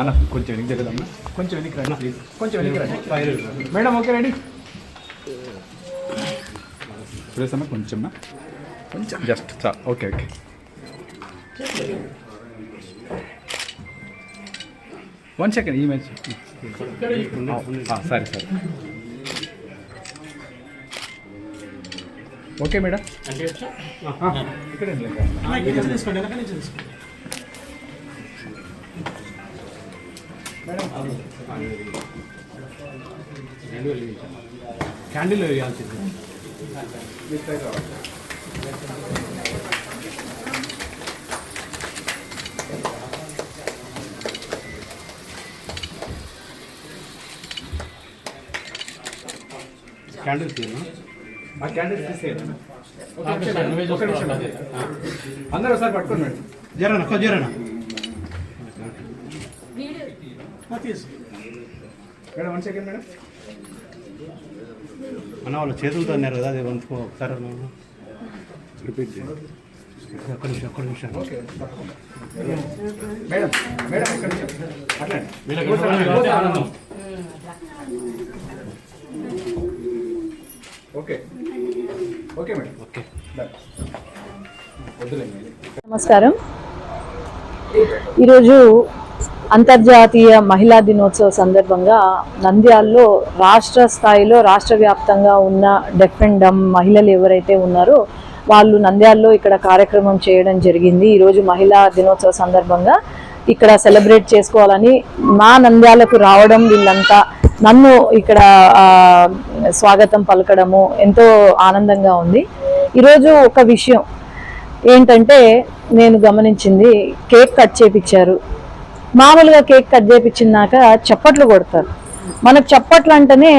అన్న కొంచెం వెనక్కి జరగదమ్మా కొంచెం వెనక్కి రండి ప్లీజ్ కొంచెం వెనక్కి రండి. Madam okay ready. సురేష్ అన్న కొంచెం కొంచెం. జస్ట్ చాలు ఓకే ఓకే. వన్ సెకండ్ ఈ మ్యాచ్ సరే సరే ఓకే మేడం. ఇక్కడ క్యాండిల్ వేయాల్సింది క్యాండిల్ తీయనా ఆ క్యాండిల్ తీసేయండి ఒక నిమిషం, ఒక నిమిషం. అందరూ ఒకసారి పట్టుకోండి మేడం జరనా కొంచెం జరనా తీసు మేడం వన్ సెకండ్ మేడం అన్న వాళ్ళు చేతులతో అన్నారు కదా అది వంతుకో ఒకసారి. రిపీట్ చేయండి. ఒక్క నిమిషం ఒక్క నిమిషం. మేడం మేడం అట్లా. ఓకే ఓకే మేడం ఓకే నమస్కారం. ఈరోజు అంతర్జాతీయ మహిళా దినోత్సవ సందర్భంగా నంద్యాల్లో రాష్ట్ర స్థాయిలో రాష్ట్ర వ్యాప్తంగా ఉన్న డెఫ్ అండ్ డమ్ మహిళలు ఎవరైతే ఉన్నారో వాళ్ళు నంద్యాలలో ఇక్కడ కార్యక్రమం చేయడం జరిగింది. ఈరోజు మహిళా దినోత్సవ సందర్భంగా ఇక్కడ సెలబ్రేట్ చేసుకోవాలని మా నంద్యాలకు రావడం వీళ్ళంతా నన్ను ఇక్కడ స్వాగతం పలకడము ఎంతో ఆనందంగా ఉంది. ఈరోజు ఒక విషయం ఏంటంటే నేను గమనించింది కేక్ కట్ చేపించారు మామూలుగా కేక్ కట్ చేపించినాక చప్పట్లు కొడతారు. మనకు చప్పట్లు అంటేనే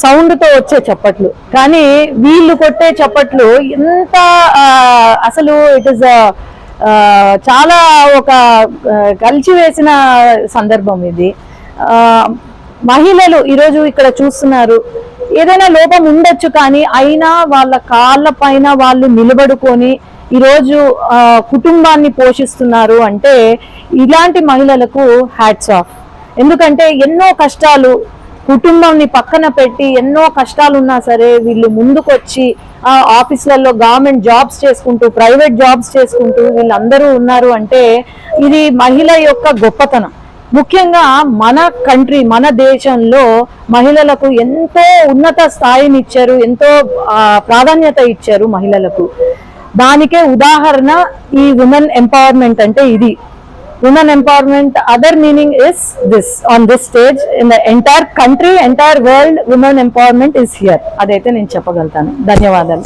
సౌండ్తో వచ్చే చప్పట్లు. కానీ వీళ్ళు కొట్టే చప్పట్లు ఎంత అసలు ఇట్ ఇస్ చాలా ఒక ఆ, కలిచివేసిన సందర్భం ఇది. మహిళలు ఈరోజు ఇక్కడ చూస్తున్నారు. ఏదైనా లోపం ఉండొచ్చు కానీ అయినా వాళ్ళ కాళ్ళ పైన వాళ్ళు నిలబడుకొని ఈరోజు కుటుంబాన్ని పోషిస్తున్నారు అంటే ఇలాంటి మహిళలకు హ్యాట్స్ ఆఫ్ ఎందుకంటే ఎన్నో కష్టాలు కుటుంబంని పక్కన పెట్టి ఎన్నో కష్టాలు ఉన్నా సరే వీళ్ళు ముందుకొచ్చి ఆఫీసులలో గవర్నమెంట్ జాబ్స్ చేసుకుంటూ ప్రైవేట్ జాబ్స్ చేసుకుంటూ వీళ్ళందరూ ఉన్నారు అంటే ఇది మహిళ యొక్క గొప్పతనం. ముఖ్యంగా మన కంట్రీ మన దేశంలో మహిళలకు ఎంతో ఉన్నత స్థాయిని ఇచ్చారు ఎంతో ప్రాధాన్యత ఇచ్చారు మహిళలకు. దానికే ఉదాహరణ ఈ ఉమెన్ ఎంపవర్మెంట్ అంటే ఇది. Women empowerment other meaning is this on this stage in the entire country entire world women empowerment is here అదైతే నేను చెప్పగలుగుతాను. ధన్యవాదాలు.